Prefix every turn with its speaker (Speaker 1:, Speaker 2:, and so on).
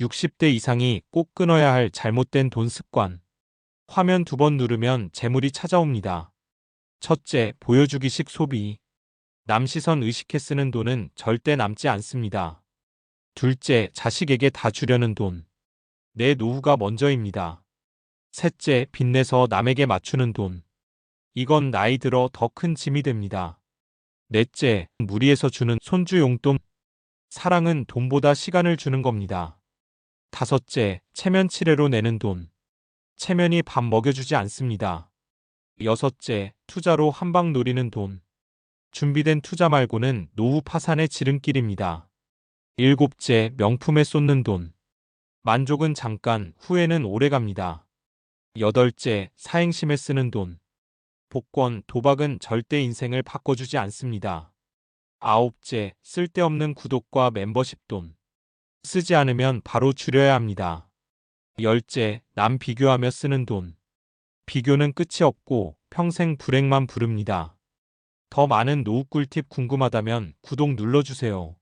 Speaker 1: 60대 이상이 꼭 끊어야 할 잘못된 돈 습관. 화면 두 번 누르면 재물이 찾아옵니다. 첫째, 보여주기식 소비. 남 시선 의식해 쓰는 돈은 절대 남지 않습니다. 둘째, 자식에게 다 주려는 돈. 내 노후가 먼저입니다. 셋째, 빚내서 남에게 맞추는 돈. 이건 나이 들어 더 큰 짐이 됩니다. 넷째, 무리해서 주는 손주 용돈. 사랑은 돈보다 시간을 주는 겁니다. 다섯째, 체면 치레로 내는 돈. 체면이 밥 먹여주지 않습니다. 여섯째, 투자로 한방 노리는 돈. 준비된 투자 말고는 노후 파산의 지름길입니다. 일곱째, 명품에 쏟는 돈. 만족은 잠깐, 후회는 오래 갑니다. 여덟째, 사행심에 쓰는 돈. 복권, 도박은 절대 인생을 바꿔주지 않습니다. 아홉째, 쓸데없는 구독과 멤버십 돈. 쓰지 않으면 바로 줄여야 합니다. 열째, 남 비교하며 쓰는 돈. 비교는 끝이 없고 평생 불행만 부릅니다. 더 많은 노후 꿀팁 궁금하다면 구독 눌러주세요.